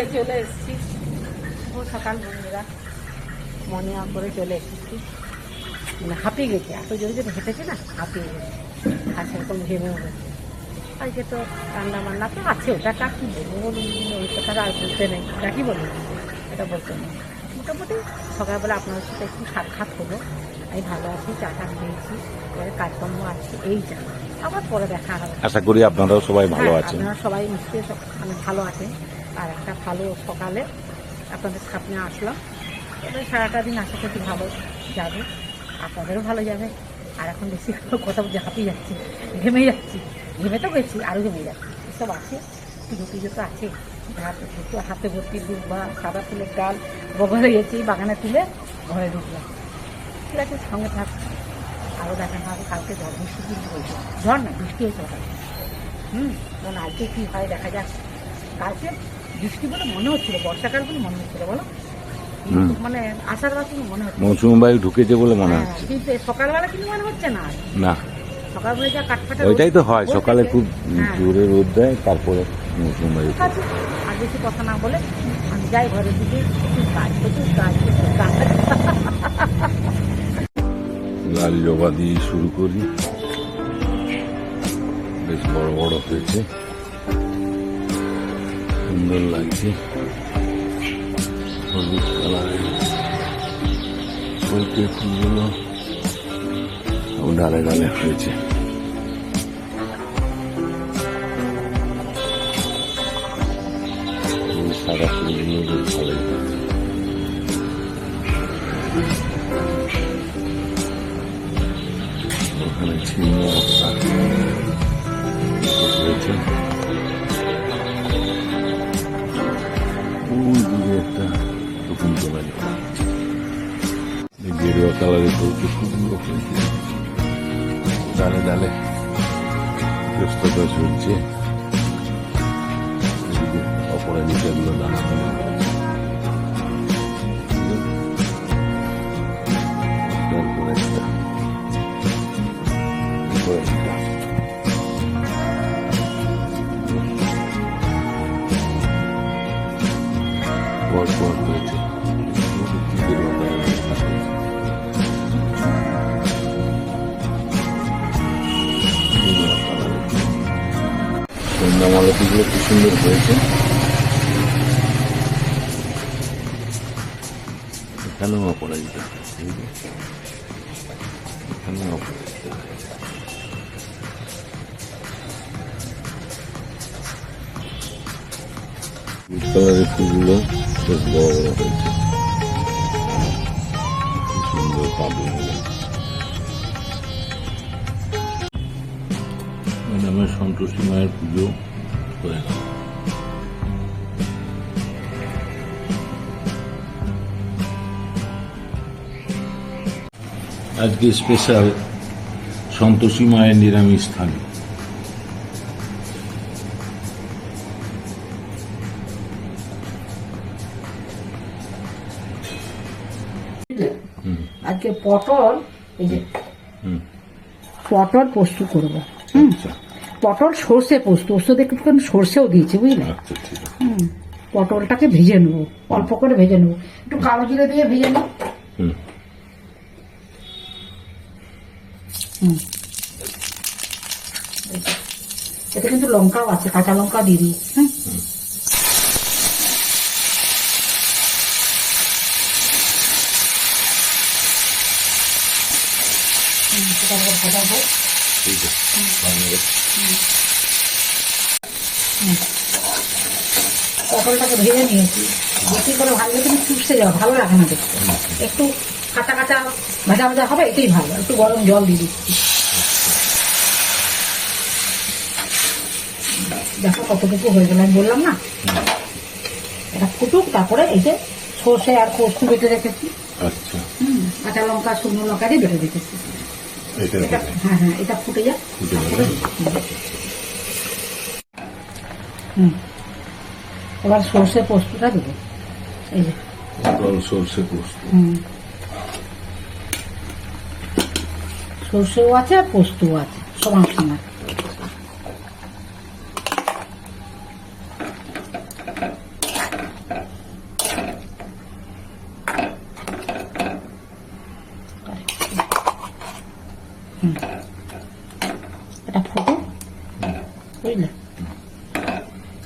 স্কুলে চলে এসেছি। সকাল বন্ধুরা। মনে করে চলে এসেছি। মানে হাঁপিয়ে গেছে। এত জোরে জোরে হেঁটেছে না হাঁপিয়ে গেছে। আর সেরকম ঘেমেও গেছে আজকে তো রান্না বান্না তো আছে ওটা কার কি বলব বলুন? ওই কথাটা আর বলতে নেই। ওটা কি বলব? এটা বলতে নেই। মোটামুটি সকালবেলা আপনার সাথে একটু সাক্ষাৎ হলো। আমি ভালো আছি চা টা খেয়েছি। এবারে কাজকর্ম আছে এই যা আবার পরে দেখা হবে। আশা করি আপনারাও সবাই ভালো হ্যাঁ, আছেন। আপনারা সবাই নিশ্চয়ই সব- মানে ভালো আছেন। আর একটা ভালো সকালে আপনাদের সামনে আসলাম। এবার সারাটা দিন আশা করছি ভালো যাবে, আপনাদেরও ভালো যাবে। আর এখন বেশি কথা বলতে হাঁপিয়ে যাচ্ছি, ঘেমে যাচ্ছি। ঘেমে তো গেছি আরও ঘেমে যাচ্ছি। এসব আছে, পুজো পুজো তো আছে। হাতে হাতে ভর্তি দুধ বা সাদা ফুলের ডাল বগলে গেছি, বাগানে তুলে ঘরে ঢুকলাম। ঠিক আছে, সঙ্গে থাক আরও দেখা হবে, কালকে ঝড় বৃষ্টি কিন্তু হয়েছে। ঝড় না, বৃষ্টি হয়েছে হুম কারণ আজকে কী হয়, দেখা যাক। কালকে বৃষ্টি বলে মনে হচ্ছিল বর্ষাকাল বলে মনে হচ্ছিল বলো? মানে আষাঢ় মাস কিন্তু মনে হচ্ছে মৌসুমি বায়ু ঢুকেছে বলে মনে হ্যাঁ, হচ্ছে। কিন্তু সকালবেলা কিন্তু মনে হচ্ছে না না। সকালবেলা যা কাঠফাটা ওইটাই তো হয় সকালে খুব হ্যাঁ, জোরে রোদ দেয় তারপরে মৌসুমি বায়ু আর বেশি কথা না বলে আমি যাই ঘরের দিকে। প্রচুর কাজ প্রচুর কাজ প্রচুর কাজ লাল জবা দিয়ে শুরু করি। বেশ বড় বড় হয়েছে। সুন্দর লাগছে। হলুদ কালারের। ওইকে ফুলগুলো ডালে ডালে হয়েছে। সাদা ফুলগুলো ওখানে ছিন্ন টুকুন তোলা যাচ্ছে এই গেরুয়া কালারের ফুলকে ফুলগুলো হয়েছে ডালে ডালে ব্যস্ততা চলছে এদিকে অপরাজিতাগুলো দানা সন্ধ্যা মালতিগুলো কি সুন্দর হয়েছে? এখানেও সুন্দর ম্যাডামের সন্তোষী মায়ের পুজো। গেল আজকে স্পেশাল সন্তোষী মায়ের নিরামিষ থালি। আজকে পটল এই যে পটল পোস্ত করব। হুম। আচ্ছা। পটল সর্ষে পোস্ত পোস্ত দেখুন সর্ষেও দিয়েছি বুঝলে? আচ্ছা হুম পটলটাকে ভেজে নেব অল্প করে ভেজে নেব। একটু কালো জিরে দিয়ে ভেজে নেব। হুম। হুম। এতে কিন্তু লঙ্কাও আছে কাঁচা লঙ্কা দিয়ে দিই। হ্যাঁ হুম, সেটা আবার ভাজা হোক। ঠিক আছে ধন্যবাদ পটলটাকে ভেজে নিয়েছি। বেশি করে ভাজলে কিন্তু চুপসে যাবে ভালো লাগে না দেখতে। একটু কাঁচা কাঁচা ভাজা ভাজা হবে এটাই ভালো। একটু গরম জল দিয়ে দিচ্ছি। দেখো কতটুকু হয়ে গেল আমি বললাম না? এটা ফুটুক তারপরে এই যে সর্ষে আর পোস্ত বেটে রেখেছি। আচ্ছা। হুম কাঁচা লঙ্কা শুকনো লঙ্কা দিয়ে বেটে রেখেছি। এটা হ্যাঁ হ্যাঁ এটা ফুটে যাক। হুম। এবার সর্ষে পোস্তটা দেবো। এই যে। সর্ষে পোস্ত। হুম। সর্ষেও আছে আর পোস্তও আছে সমান সমান বুঝলে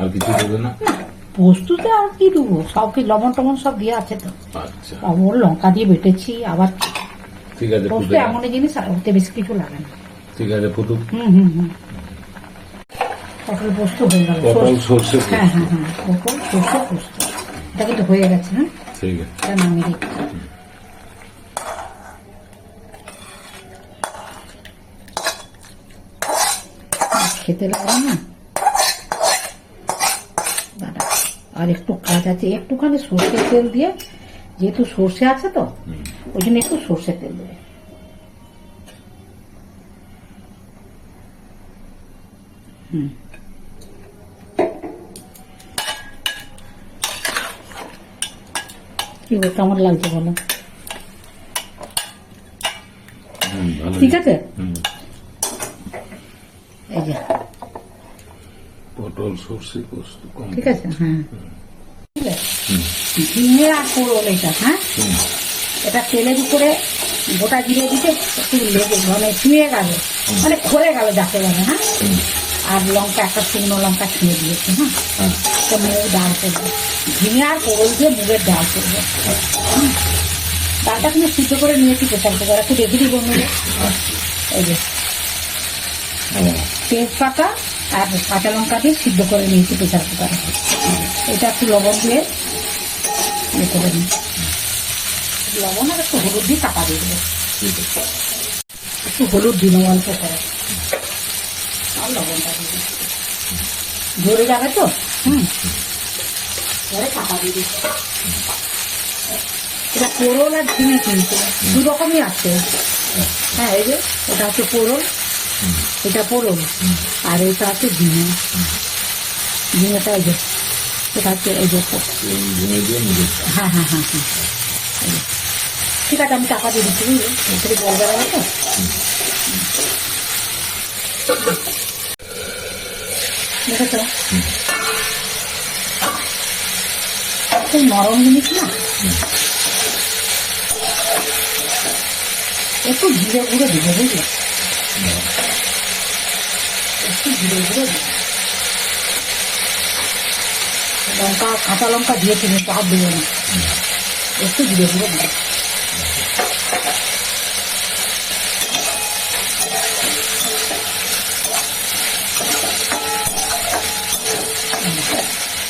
আর কিছু দেবে না? পোস্ততে আর কি দেবো? সব কি লবণ টমন সব দিয়ে আছে তো। আচ্ছা। লবণ লঙ্কা দিয়ে বেটেছি আবার ঠিক আছে পোস্ত এমন জিনিস আর ওতে বেশি কিছু লাগে না। ঠিক আছে ফুটুক। হুম হুম হুম। পটল পোস্ত হয়ে গেল। পটল সর্ষে। হ্যাঁ হ্যাঁ হ্যাঁ পটল সর্ষে পোস্ত। এটা কিন্তু হয়ে গেছে হ্যাঁ? ঠিক আছে। এটা নামিয়ে দিচ্ছি খেতে লাগে না? আর একটু কাজ আছে একটুখানি সর্ষের তেল দিয়ে যেহেতু সর্ষে আছে তো ওই জন্য একটু সর্ষের তেল দেবে। হুম। কি কেমন লাগছে বলো? ঠিক আছে? এই যে। পটল সর্ষে পোস্ত কম ঠিক আছে? হ্যাঁ। ঠিক আছে ঝিঙে আর কোরল এটা হ্যাঁ? এটা তেলের উপরে গোটা জিরে দিতে একটু লেগে মানে ছুঁয়ে গেল। মানে খরে গেল যাকে বলে হ্যাঁ? আর লঙ্কা একটা শুকনো লঙ্কা ছুঁয়ে দিয়েছি হ্যাঁ? হ্যাঁ। তো মুগ ডাল করব। ঝিঙে আর কোরল দিয়ে মুগের ডাল করব। ডালটা কিন্তু সিদ্ধ করে নিয়েছি প্রেশার কুকার একটু রেখে দিব এই যে। হ্যাঁ, তেজপাতা আর কাঁচা লঙ্কা দিয়ে সিদ্ধ করে নিয়েছি প্রেশার কুকারে। এটা একটু লবণ দিয়ে ইয়ে করে নিই। লবণ আর একটু হলুদ দিয়ে চাপা দিয়ে দেবো। একটু হলুদ দিলাম অল্প করে। আর লবণটা দিয়ে ঝরে যাবে তো? হুম। পরে চাপা দিয়ে দিচ্ছি। এটা পোড়ল আর ঝিঙে কিন্তু দু রকমই আছে। হ্যাঁ এই যে এটা হচ্ছে পোড়ল এটা পোড়ল আর এটা হচ্ছে ঝিঙে ঝিঙেটা এই যে এটা হচ্ছে এই যে। হ্যাঁ হ্যাঁ হ্যাঁ হ্যাঁ। ঠিক আছে আমি টাকা দিয়ে দিচ্ছি বুঝলি? জল বেড়াবে তো? দেখেছ? খুব নরম জিনিস না? একটু জিরে গুঁড়ো দিবে বুঝলে? লঙ্কা, কাঁচা লঙ্কা দিয়েছি কিন্তু দেবো। না একটু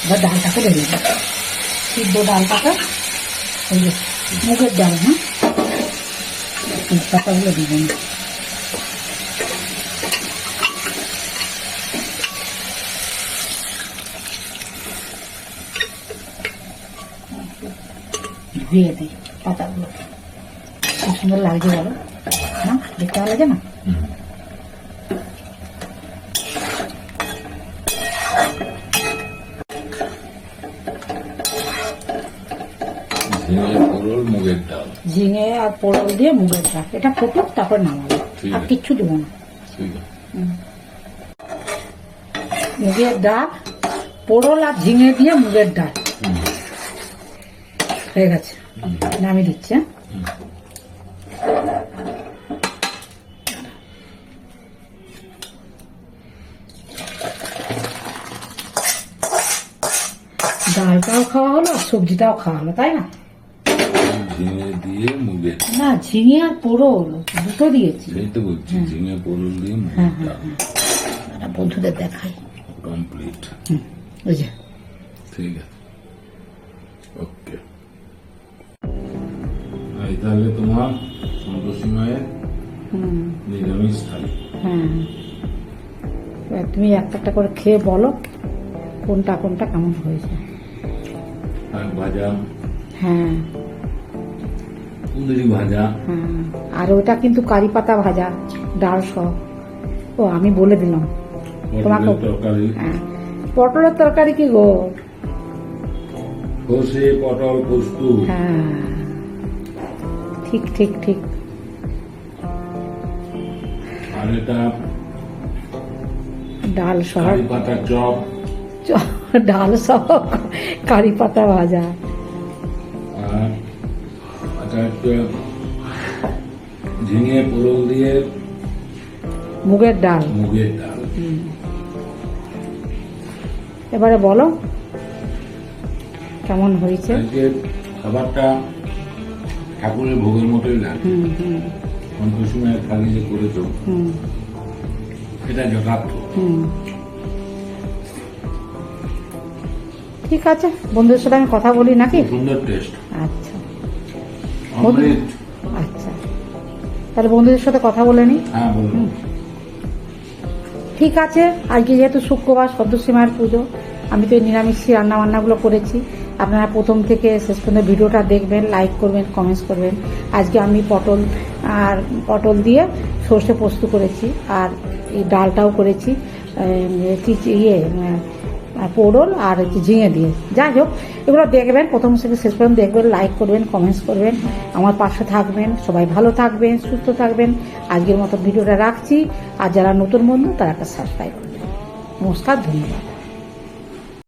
এবার ডালটাকে বেরিয়ে দেবো। সিদ্ধ ডালটাকে এই মুগের ডাল হ্যাঁ? পাতাগুলো দিবেন ধুয়ে দিই পাতাগুলো। খুব সুন্দর লাগছে বলো। হ্যাঁ দেখতে ভালো লাগে না? ঝিঙে আর পোড়ল দিয়ে মুগের ডাল। এটা ফুটুক তারপর নামাবো। আর। কিচ্ছু দেবো না। মুগের ডাল পোড়ল আর ঝিঙে দিয়ে মুগের ডাল। হয়ে গেছে। নামিয়ে দিচ্ছে হ্যাঁ? ডালটাও খাওয়া হলো আর সবজিটাও খাওয়া হলো তাই না? ঝিঙে দিয়ে মুগের না ঝিঙে আর পোড়ল দুটো দিয়েছি। সেই তো বলছি ঝিঙে পটল দিয়ে হ্যাঁ হ্যাঁ হ্যাঁ। বন্ধুদের দেখাই। কমপ্লিট হুম, ওই যে। ঠিক আছে। ওকে এই তাহলে তোমার সন্তোষী মায়ের নিরামিষ থালি। হ্যাঁ। তুমি একটা একটা করে খেয়ে বলো কোনটা কোনটা কেমন হয়েছে। শাক ভাজা। হ্যাঁ। কুঁদরি ভাজা। হ্যাঁ। আর ওটা কিন্তু কারি পাতা ভাজা ডাল সহ। ও আমি বলে দিলাম। তোমাকে পটলের তরকারি। হ্যাঁ। পটলের তরকারি কি গো? সর্ষে পটল পোস্ত। হ্যাঁ। ঠিক ঠিক ঠিক। আর এটা ডাল সহ চপ। ডাল সহ কারি পাতা ভাজা। ঝিঙে পোড়ল দিয়ে মুগের ডাল। মুগের ডাল। এবারে বলো কেমন হয়েছে? খাবারটা ঠাকুরের ভোগের মতোই লাগে। হুম হুম। সন্তোষী মায়ের থালি যে করেছ এটা যথার্থ। ঠিক আছে বন্ধুদের সাথে আমি কথা বলি নাকি? সুন্দর টেস্ট আচ্ছা। আচ্ছা। তাহলে বন্ধুদের সাথে কথা বলে নিই হ্যাঁ ঠিক আছে আজকে যেহেতু শুক্রবার সদস্য মায়ের পুজো আমি তো এই নিরামিষি রান্না বান্নাগুলো করেছি। আপনারা প্রথম থেকে শেষ পর্যন্ত ভিডিওটা দেখবেন লাইক করবেন কমেন্টস করবেন। আজকে আমি পটল আর পটল দিয়ে সর্ষে পোস্ত করেছি আর এই ডালটাও করেছি ইয়ে পোড়ল আর হচ্ছে ঝিঙে দিয়ে। যাই হোক, এগুলো দেখবেন, প্রথম থেকে শেষ পর্যন্ত দেখবেন লাইক করবেন কমেন্টস করবেন। আমার পাশে থাকবেন, সবাই ভালো থাকবেন, সুস্থ থাকবেন। আজকের মতো ভিডিওটা রাখছি। আর যারা নতুন বন্ধু, তারা একটা সাবস্ক্রাইব করবেন। নমস্কার, ধন্যবাদ।